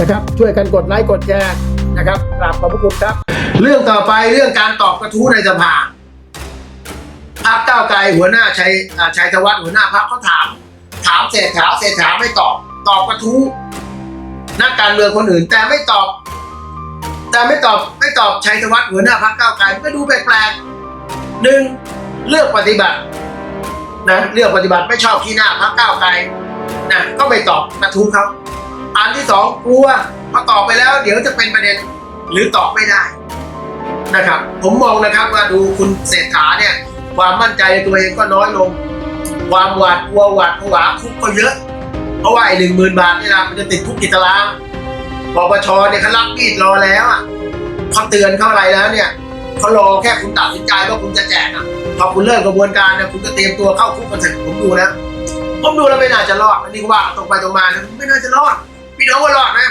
นะครับ ช่วยกันกดไลค์กดแชร์นะครับกราบขอบพระคุณครับ เรื่องต่อไปเรื่องการตอบกระทู้ในสภาพรรคก้าวไกลหัวหน้าชัยชัยธวัฒน์หัวหน้าพรรคเขาถาม ถามเศรษฐาเศรษฐาไม่ตอบ ตอบกระทู้นักการเมืองคนอื่น แต่ไม่ตอบ แต่ไม่ตอบไม่ตอบชัยธวัฒน์หัวหน้าพรรคก้าวไกลมันก็ดูแปลกๆหนึ่งเลือกปฏิบัตินะเลือกปฏิบัติไม่ชอบขี้หน้าพรรคก้าวไกลนะก็ไม่ตอบกระทู้เขา อันที่สองกลัวพอตอบไปแล้ว เดี๋ยวจะเป็นประเด็นหรือตอบไม่ได้นะครับ ผมมองนะครับว่าดูคุณเศรษฐาเนี่ย ความมั่นใจในตัวเองก็น้อยลง ความหวาดกลัวหวาดผวาคุกก็เยอะ เพราะว่าไอ้หนึ่งหมื่นบาทนี่นะมันจะติดคุกกิจตางปปชเนี่ยเขารับมีดรอแล้วอะเขาเตือนเขาอะไรแล้วเนี่ยเขารอแค่คุณตัดสินใจว่าคุณจะแจกอะพอคุณเริ่มกระบวนการเนี่ยคุณก็เตรียมตัวเข้าคุกกันเสร็จผมดูแล้วผมดูแล้วไม่น่าจะรอดอันนี้ว่าตรงไปตรงมานะไม่น่าจะรอด พี่น้องว่ารอดนะ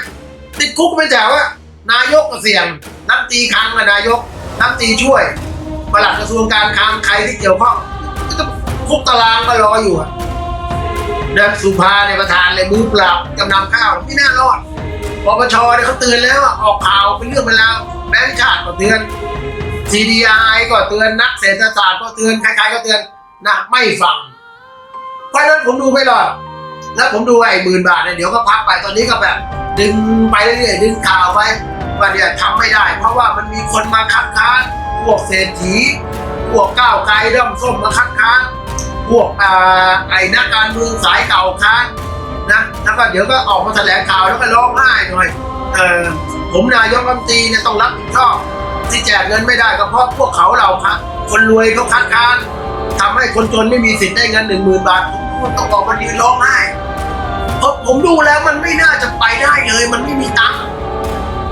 ติดคุกไม่แจ๋วอะนายกก็เสี่ยง นับตีครั้งละนายก นับตีช่วยปลัดกระทรวงการคลังใครที่เกี่ยวข้องก็คุกตารางมารออยู่อะนะสุภาในยประธานเลยมือเปล่าจำนำข้าวไม่น่ารอดปปชเนี่ยเขาเตือนแล้วออกข่าวเป็นเรื่องเป็นราวแบงค์ชาติก็เตือน CDI ก็เตือนนักเศรษฐศาสตร์ก็เตือนใครๆก็เตือนนะไม่ฟัง เพราะนั้นผมดูไม่รอด แล้วผมดูไอ้หมื่นบาทเนี่ยเดี๋ยวก็พักไปตอนนี้ก็แบบ ดึงไปเรื่อยๆดึงข่าวไปว่าเนี่ยทำไม่ได้ เพราะว่ามันมีคนมาคัดค้านพวกเศรษฐีพวกก้าวไกลเริ่มส้มมาคัดค้านพวกอ่าไอ้นักการเมืองสายเก่าค้านนะแล้วก็เดี๋ยวก็ออกมาแถลงข่าวแล้วก็ร้องไห้หน่อยเออผมนายกรัฐมนตรีเนี่ยต้องรับผิดชอบที่แจกเงินไม่ได้ก็เพราะพวกเขาเราครับคนรวยเขาคัดค้านทำให้คนจนไม่มีสิทธิ์ได้เงินหนึ่งหมื่นบาท ผมต้องออกมายืนร้องไห้เพราะผมดูแล้วมันไม่น่าจะไปได้เลย มันไม่มีตังค์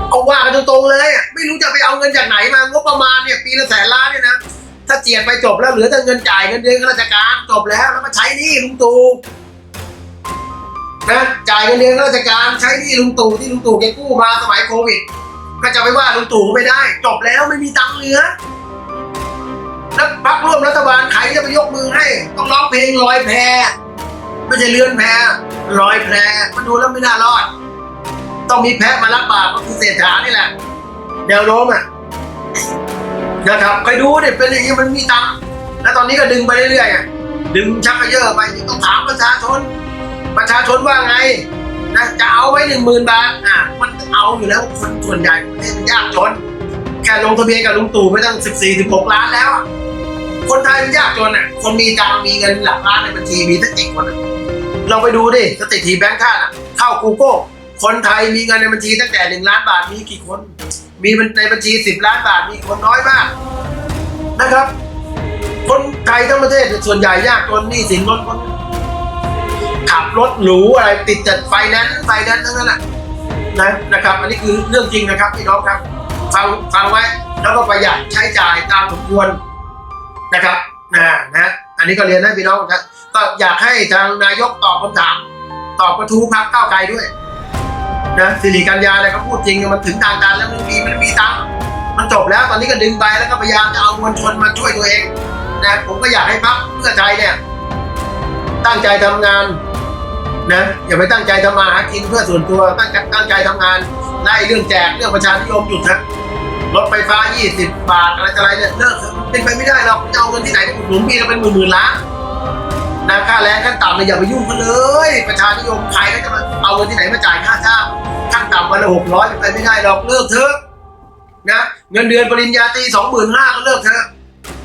เอาว่ากันตรงๆเลยอะไม่รู้จะไปเอาเงินจากไหนมางบประมาณเนี่ยปีละแสนล้านเนี่ยนะถ้าเจียดไปจบแล้วเหลือแต่เงินจ่ายเงินเดือนข้าราชการจบแล้วแล้วมาใช้นี้ลุงตู่นะจ่ายเงินเดือนข้าราชการใช้นี้ลุงตู่ที่ลุงตู่แกกู้มาสมัยโควิด ก็จะไปว่าลุงตู่ไม่ได้ จบแล้วไม่มีตังค์เหลือ แล้วพักร่วมรัฐบาลใครจะไปยกมือให้ ต้องร้องเพลงลอยแพไม่ใช่เลื่อนแพลอยแพมาดูแล้วไม่น่ารอด ต้องมีแพมารับบาปก็คือเศรษฐานี่แหละแนวโน้มอะนะครับไปดูเนี่ยเป็นอย่างนี้มันมีตังค์แล้วตอนนี้ก็ดึงไปเรื่อยๆดึงชักเยอะไปต้องถามประชาชน ประชาชนว่าไงนะจะเอาไว้หนึ่งหมื่นบาทอะมันเอาอยู่แล้วคนส่วนใหญ่ประเทศมันยากจนแค่ลงทะเบียนกับลุงตู่ไม่ตั้งสิบสี่สิบหกล้านแล้ว คนไทยมันยากจนอะ คนมีตังมีเงินหลักล้านในบัญชีมีสักกี่คนอะลองไปดูดิสถิติแบงค์ชาติอะเข้ากูโก้คนไทยมีเงินในบัญชีตั้งแต่หนึ่งล้านบาทมีกี่คน มีในบัญชีสิบล้านบาทมีคนน้อยมากนะครับ คนไทยทั้งประเทศส่วนใหญ่ยากจนนี้สินล้นคนขับรถหรูอะไรติดจัดไฟแนนซ์ไฟแนนซ์ทั้งนั้นแหละนะนะครับ อันนี้คือเรื่องจริงนะครับพี่น้องครับฟังฟังไว้แล้วก็ประหยัดใช้จ่ายตามสมควร นะครับนะนะอันนี้ก็เรียนให้พี่น้องนะก็อยากให้ทางนายกตอบคำถาม ตอบกระทู้พักเก้าไกลด้วยนะสิริกัญญาอะไรเขาพูดจริงมันถึงทางการแล้วมันมีมันมีตังค์มันจบแล้วตอนนี้ก็ดึงไปแล้วก็พยายามจะเอามวลชนมาช่วยตัวเองนะผมก็อยากให้พักเพื่อไทยเนี่ย ตั้งใจทำงานนะอย่าไปตั้งใจทำมาหากินเพื่อส่วนตัวตั้งตั้งใจทำงานไล่เรื่องแจกเรื่องประชานิยมหยุดนะรถไฟฟ้า 20 บาทอะไรออะไรเนี่ยเลิก เป็นไปไม่ได้หรอกจะเอาเงินที่ไหนไปอุดหนุนปีละเป็นหมื่นๆล้านนะค่าแรงขั้นต่ำเนี่ยอย่าไปยุ่งกันเลย ประชานิยมใครก็จะมาเอาเงินที่ไหนมาจ่ายค่าเช่าขั้นต่ำวันละหกร้อยเป็นไปไม่ได้หรอกเลิกเถอะนะเงินเดือนปริญญาตรีสองหมื่นห้าก็เลิกเถอะ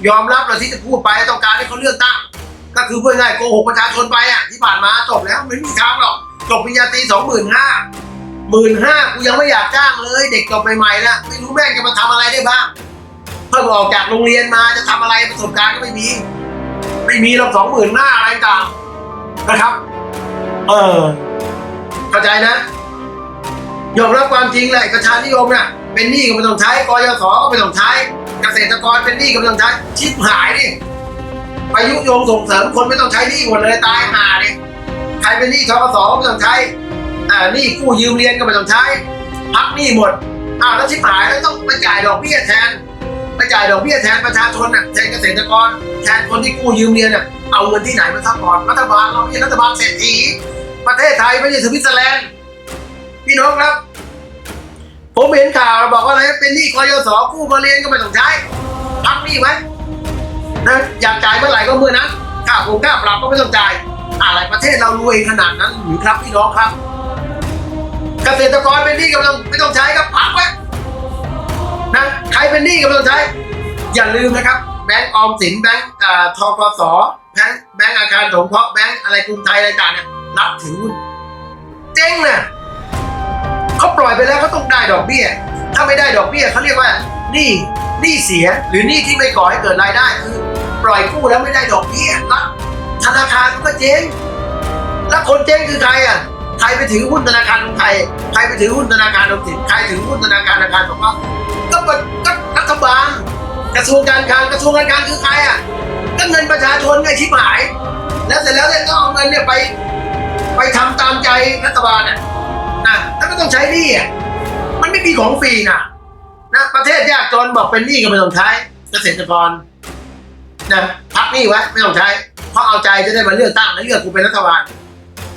ยอมรับเราที่จะพูดไปต้องการให้เขาเลือกตั้ง ก็คือเพื่อง่ายโกหกประชาชนไปอะที่ผ่านมาจบแล้วไม่มีทางหรอกจบปริญญาตรีสองหมื่นห้าหมื่นห้ากูยังไม่อยากจ้างเลย เด็กจบใหม่ๆแล้วไม่รู้แม่งจะมาทำอะไรได้บ้าง เพิ่งออกจากโรงเรียนมาจะทำอะไรประสบการณ์ก็ไม่มี ไม่มีหรอกสองหมื่นหน้าอะไรต่างนะครับ เออเข้าใจนะยอมรับความจริงเลยประชานิยมน่ะเป็นหนี้ก็ไม่ต้องใช้กยศก็ไม่ต้องใช้ เกษตรกรเป็นหนี้ก็ไม่ต้องใช้ชิบหายดิไปยุโยงส่งเสริมคนไม่ต้องใช้หนี้หมดเลยตายห่าดิใครเป็นหนี้ทกสก็ไม่ต้องใช้อ่าหนี้กู้ยืมเรียนก็ไม่ต้องใช้ พักหนี้หมดอ้าวแล้วชิบหายแล้วต้องไปจ่ายดอกเบี้ยแทน ไปจ่ายดอกเบี้ยแทนประชาชนน่ะแทนเกษตรกร แทนคนที่กู้ยืมเรียนน่ะเอาเงินที่ไหนมาซัพพอร์ตรัฐบาลเราไม่ใช่รัฐบาลเศรษฐีประเทศไทยไม่ใช่สวิตเซอร์แลนด์พี่น้องครับ ผมเห็นข่าวบอกว่าอะไรเป็นหนี้กยศกู้มาเรียนก็ไม่ต้องใช้พักหนี้ไว้นะอยากจ่ายเมื่อไหร่ก็เมื่อนั้นค่าคงค่าปรับก็ไม่ต้องจ่ายอะไรประเทศเรารวยขนาดนั้นหรือครับพี่น้องครับ เกษตรกรเป็นหนี้ก็ไม่ต้องไม่ต้องใช้ครับพักไว้ นะใครเป็นหนี้ก็ไม่ต้องใช้ อย่าลืมนะครับ แบงก์ออมสินแบงก์อ่าทกสแบงก์แบงก์อาคารสงเคราะห์แบงก์อะไรกรุงไทยอะไรต่างเนี่ยรับถือหุ้นเจ๊งนะเขาปล่อยไปแล้วเขาต้องได้ดอกเบี้ย ถ้าไม่ได้ดอกเบี้ยเขาเรียกว่าหนี้หนี้เสียหรือหนี้ที่ไม่ก่อให้เกิดรายได้คือปล่อยกู้แล้วไม่ได้ดอกเบี้ยแล้วธนาคารก็เจ๊งแล้วคนเจ๊งคือใครอะใครไปถือหุ้นธนาคารของไทย ใครไปถือหุ้นธนาคารออมสินใครถือหุ้นธนาคารธนาคารสงเคราะห์ ฐบาลกระทรวงการคลังกระทรวงการคลังคือใครอะก็เงินประชาชนไงชิบหาย แล้วเสร็จแล้วเนี่ยก็เอาเงินเนี่ยไป ไปทำตามใจรัฐบาลอะนะแล้วก็ต้องใช้หนี้อะมันไม่มีของฟรีนะนะประเทศยากจนบอกเป็นหนี้ก็ไม่ต้องใช้เกษตรกรนะพักหนี้ไว้ไม่ต้องใช้เพราะเอาใจจะได้มาเลือกตั้งและเลือกกูเป็นรัฐบาล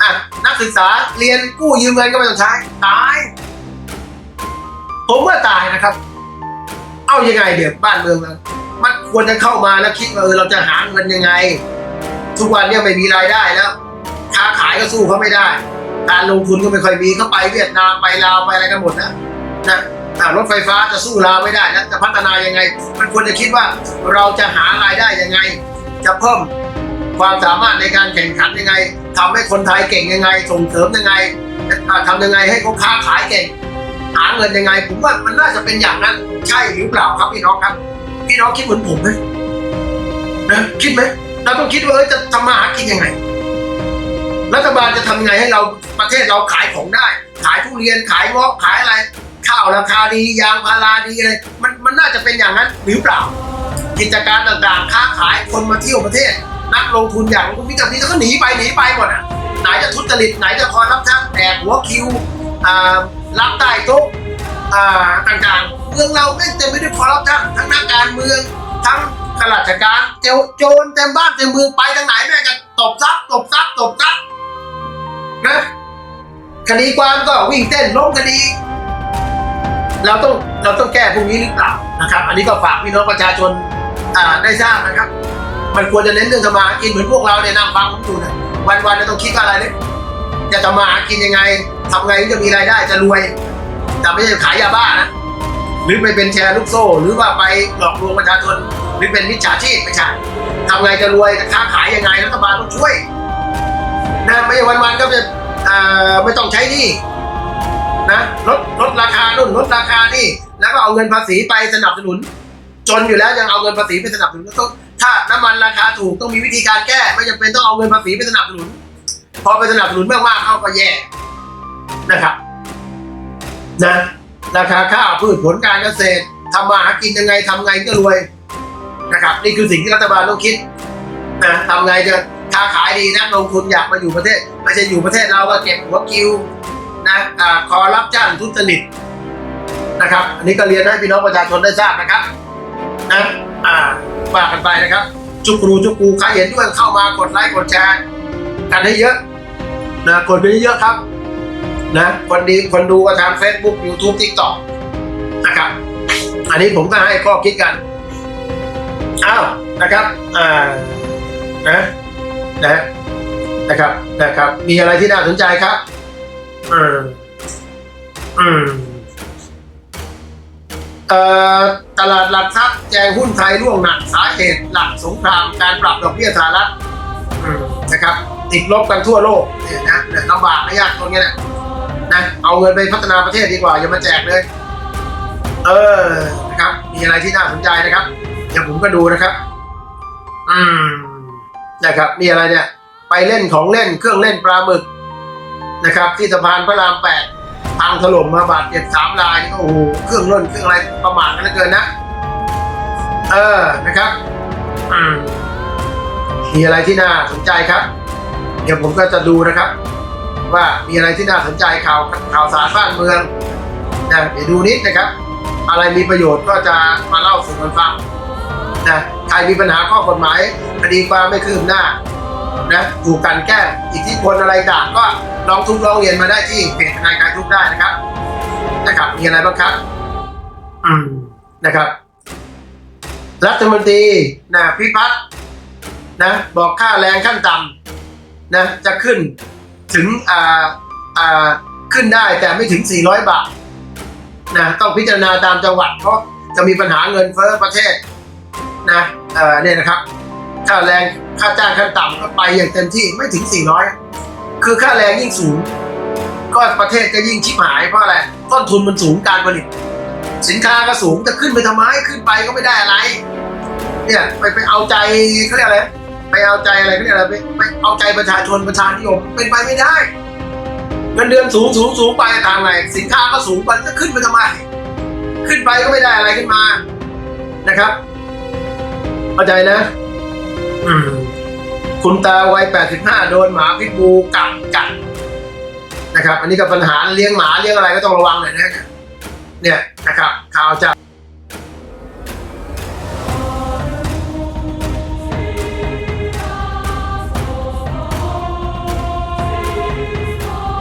อะนักศึกษาเรียนกู้ยืมเงินก็ไม่ต้องใช้ตาย ผมว่าตายนะครับ เอายังไงเดี๋ยวบ้านเมืองเรามันควรจะเข้ามาแล้วคิดว่าเออเราจะหาเงินยังไง ทุกวันเนี่ยไม่มีรายได้แล้วค้าขายก็สู้เขาไม่ได้ การลงทุนก็ไม่ค่อยมีเขาไปเวียดนามไปลาวไปอะไรกันหมดนะนะรถไฟฟ้าจะสู้ลาวไม่ได้แล้วจะพัฒนายังไง มันควรจะคิดว่าเราจะหารายได้ยังไง จะเพิ่มความสามารถในการแข่งขันยังไงทำให้คนไทยเก่งยังไง ส่งเสริมยังไงอ่าทำยังไงให้เขาค้าขายเก่ง หาเงินยังไง ผมว่ามันน่าจะเป็นอย่างนั้น ใช่หรือเปล่าครับพี่น้องครับ พี่น้องคิดเหมือนผมไหมนะคิดไหมเราต้องคิดว่าจะทำมาหากินยังไง รัฐบาลจะทำยังไงให้เราประเทศเราขายของได้ ขายทุเรียนขายงาะขายอะไร ข้าวราคาดียางพาราดีอะไรมันมันน่าจะเป็นอย่างนั้นหรือเปล่า กิจการต่างๆ ค้าขายคนมาเที่ยวประเทศ นักลงทุนอย่างคุณพิจารณาก็หนีไปหนีไปหมดอะไหนจะทุจริตไหนจะคอร์รัปชันแดกหัวคิวอ่า รับใต้โต๊ะอ่าต่างๆ เมืองเราแม่งเต็มไปด้วยคอร์รัปชันทั้งนักการเมือง ทั้งข้าราชการเจ้าโจรเต็มบ้านเต็มเมืองไปทางไหนแม่งก็ตบซับตบซับตบซับนะคดีความก็วิ่งเต้นล้มคดี เราต้องเราต้องแก้พวกนี้หรือเปล่านะครับ อันนี้ก็ฝากพี่น้องประชาชนอ่าได้ทราบนะครับ มันควรจะเน้นเรื่องทำมาหากินเหมือนพวกเราเนี่ยนั่งฟังผมอยู่เนี่ยวันๆจะต้องคิดอะไรเนี่ย จะทำมาหากินยังไงทำไงถึงจะมีรายได้จะรวย แต่ไม่ใช่ขายยาบ้านะ หรือไปเป็นแชร์ลูกโซ่ หรือว่าไปหลอกลวงประชาชนหรือเป็นมิจฉาชีพไม่ใช่ทำไงจะรวยค้าขายยังไงรัฐบาลต้องช่วยนะไม่ใช่วันๆก็จะอ่าไม่ต้องใช้นี่นะลดลดราคานู่นลดราคานี่ แล้วก็เอาเงินภาษีไปสนับสนุน จนอยู่แล้วยังเอาเงินภาษีไปสนับสนุนต้องถ้าน้ำมันราคาถูกต้องมีวิธีการแก้ ไม่จำเป็นต้องเอาเงินภาษีไปสนับสนุน พอไปสนับสนุนมากๆเข้าก็แย่นะครับนะราคาข้าวพืชผลการเกษตรทำมาหากินยังไงทำไงก็รวยนะครับ นี่คือสิ่งที่รัฐบาลต้องคิดนะทำไงจะค้าขายดีนักลงทุนอยากมาอยู่ประเทศไม่ใช่อยู่ประเทศเราก็เก็บหัวคิวนะอคอรับจ้างทุจริตนะครับ อันนี้ก็เรียนให้พี่น้องประชาชนได้ทราบนะครับนะอ่าว่ากันไปนะครับจุกรูจุกรูใครเห็นด้วยเข้ามากดไลค์กดแชร์ กันให้เยอะนะกดไปเยอะครับนะคนดีคนดูก็ทาง Facebook YouTube TikTok นะครับ อันนี้ผมก็ให้ข้อคิดกันอ้าวนะครับอ่านะนะนะครับนะครับ มีอะไรที่น่าสนใจครับอืมอืมเอ่อตลาดหลักทรัพย์แจงหุ้นไทยร่วงหนักสาเหตุหลักสงครามการปรับดอกเบี้ยสหรัฐ นะครับ ติดลบกันทั่วโลกเนี่ยนะลำบากนะยากตรงนี้นะนะเอาเงินไปพัฒนาประเทศดีกว่า อย่ามาแจกเลย เออนะครับ มีอะไรที่น่าสนใจนะครับ เดี๋ยวผมก็ดูนะครับ อืมนะครับนี่อะไรเนี่ย ไปเล่นของเล่นเครื่องเล่นปลาหมึกนะครับ ที่สะพานพระรามแปดพังถล่มมาบาดเจ็บสามรายโอ้โหเครื่องร่นเครื่องอะไรประมาทกันเหลือเกินนะ เออนะครับ อืม มีอะไรที่น่าสนใจครับ เดี๋ยวผมก็จะดูนะครับ ว่ามีอะไรที่น่าสนใจข่าวข่าวสารบ้านเมืองนะเดี๋ยวดูนิดนะครับ อะไรมีประโยชน์ก็จะมาเล่าสู่กันฟังนะใครมีปัญหาข้อกฎหมายคดีความไม่คืบหน้านะถูกกันแกล้งอิทธิพลอะไรต่างก็ลองทุกข์ร้องเรียนมาได้ที่เพจทนายคลายทุกข์ได้นะครับ นะครับ มีอะไรบ้างครับ อืมนะครับ รัฐมนตรีนะพิพัฒน์ นะบอกค่าแรงขั้นต่ำนะจะขึ้นถึงอ่าอ่าขึ้นได้แต่ไม่ถึง 400 บาทนะต้องพิจารณาตามจังหวัดเพราะจะมีปัญหาเงินเฟ้อประเทศนะเออเนี่ยนะครับ ค่าแรงค่าจ้างขั้นต่ำก็ไปอย่างเต็มที่ไม่ถึง 400 คือค่าแรงยิ่งสูง ก็ประเทศก็ยิ่งชิบหายเพราะอะไรต้นทุนมันสูงการผลิต สินค้าก็สูงจะขึ้นไปทำไมขึ้นไปก็ไม่ได้อะไรเนี่ยไปไปเอาใจเขาเรียกอะไร ไปเอาใจอะไรเขาเรียอะไรไปไปเอาใจประชาชนประชานิยมเป็นไปไม่ได้เงินเดือนสูงสูงสูงไปทางไหนสินค้าก็สูงไปจะขึ้นไปทำไมขึ้นไปก็ไม่ได้อะไรขึ้นมานะครับเข้าใจนะ อืม คุณตาวัย 85 โดนหมาพิษบูกัดกัดนะครับ อันนี้ก็ปัญหาเลี้ยงหมาเลี้ยงอะไรก็ต้องระวังหน่อยนะเนี่ยนะครับข่าวจาก